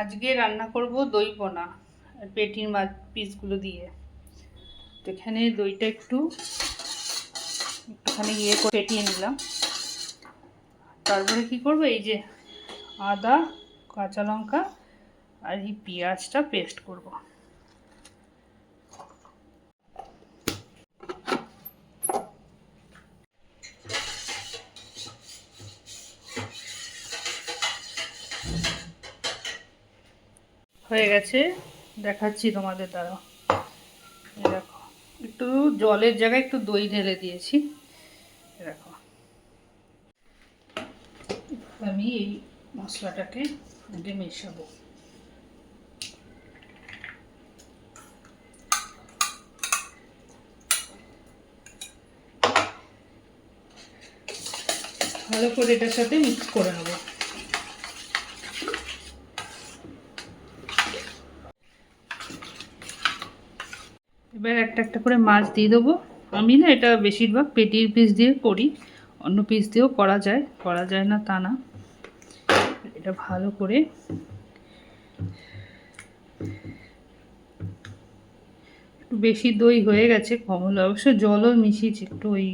আজকে রান্না করব দই বোনা, পেটির মাছ পিসগুলো দিয়ে। তো এখানে দইটা একটু, একটুখানি ইয়ে করে পেটিয়ে নিলাম। তারপরে কি করব? এই যে আদা, কাঁচা লঙ্কা আর এই পেঁয়াজটা পেস্ট করব। হয়ে গেছে। দেখাচ্ছি তোমাদের দ্বারা। দেখো, একটু জলের জায়গায় একটু দই ঢেলে দিয়েছি। দেখো। আমি এই মশলাটাকে আগে মেশাবো। ভালো করে এটার সাথে মিক্স করে নেব। এবার একটা একটা করে মাছ দিয়ে দেবো। আমি না এটা বেশিরভাগ পেটির পিস দিয়ে করি, অন্য পিস দিয়েও করা যায় করা যায় না তা না। এটা ভালো করে একটু বেশি দই হয়ে গেছে, কম হলো অবশ্য জলও মিশিয়েছি, একটু ওই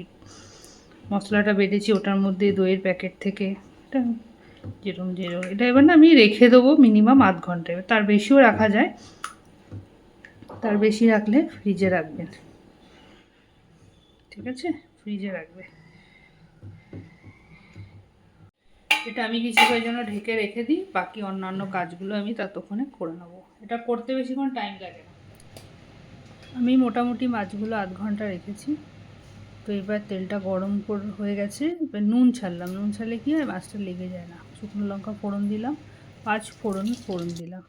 মশলাটা বেটেছি ওটার মধ্যে দইয়ের প্যাকেট থেকে। এটা যেরকম যেরকম এটা এবার না আমি রেখে দেবো মিনিমাম আধ ঘণ্টা, এবার তার বেশিও রাখা যায়। তার বেশি রাখলে ফ্রিজে রাখবেন ঠিক আছে? ফ্রিজে রাখবে। এটা আমি কিছুক্ষণের জন্য ঢেকে রেখে দিই, বাকি অন্যান্য কাজগুলো আমি ততক্ষণে করে নেব। এটা করতে বেশিক্ষণ টাইম লাগে না। আমি মোটামুটি মাছগুলো আধ ঘণ্টা রেখেছি। তো এবার তেলটা গরম হয়ে গেছে। এবার নুন ছাড়লাম। নুন ছাড়লে কি হয়? মাছটা লেগে যায় না। শুকনো লঙ্কা ফোড়ন দিলাম। পাঁচ ফোড়ন ফোড়ন দিলাম।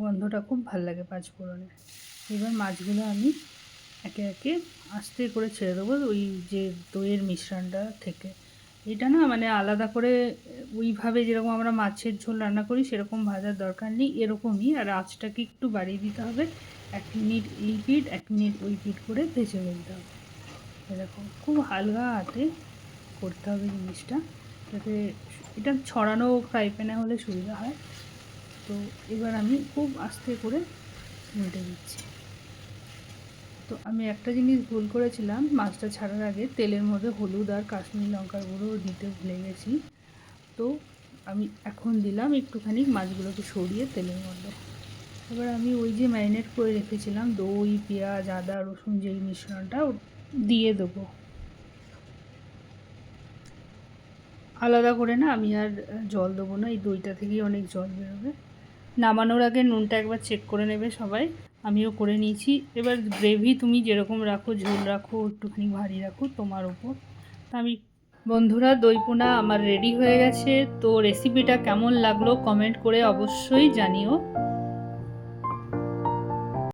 গন্ধটা খুব ভালো লাগে পাঁচ ফোড়নের এবার মাছগুলো আমি একে একে আস্তে করে ছেড়ে দেবো ওই যে দইয়ের মিশ্রণটা থেকে। এটা না মানে আলাদা করে ওইভাবে যেরকম আমরা মাছের ঝোল রান্না করি, সেরকম ভাজার দরকার নেই, এরকমই। আর আঁচটাকে একটু বাড়িয়ে দিতে হবে, এক মিনিট এই পিঠ এক মিনিট ওই পিঠ করে ভেজে ফেলতে হবে। এরকম খুব হালকা হাতে করতে হবে জিনিসটা, যাতে এটা ছড়ানো ফ্রাই প্যানে হলে সুবিধা হয়। তো এবার আমি খুব আস্তে করে উল্টে দিচ্ছি। তো আমি একটা জিনিস ভুল করেছিলাম, মাছটা ছাড়ার আগে তেলের মধ্যে হলুদ আর কাশ্মীরি লঙ্কার গুঁড়ো দিতে ভুলে গেছি। তো আমি এখন দিলাম একটুখানি মাছগুলোকে সরিয়ে তেলের মধ্যে। এবার আমি ওই যে ম্যারিনেট করে রেখেছিলাম, দই, পেঁয়াজ, আদা, রসুন যেই মিশ্রণটা দিয়ে দেবো। আলাদা করে না আমি আর জল দেবো না, এই দইটা থেকেই অনেক জল বেরোবে। নামানোর আগে নুনটা একবার চেক করে নেবে সবাই। আমিও করে নিয়েছি। এবার গ্রেভি তুমি যেরকম রাখো, ঝোল রাখো, একটুখানি ভারী রাখো, তোমার ওপর। তা আমি, বন্ধুরা, দইপোনা আমার রেডি হয়ে গেছে। তো রেসিপিটা কেমন লাগল কমেন্ট করে অবশ্যই জানিও।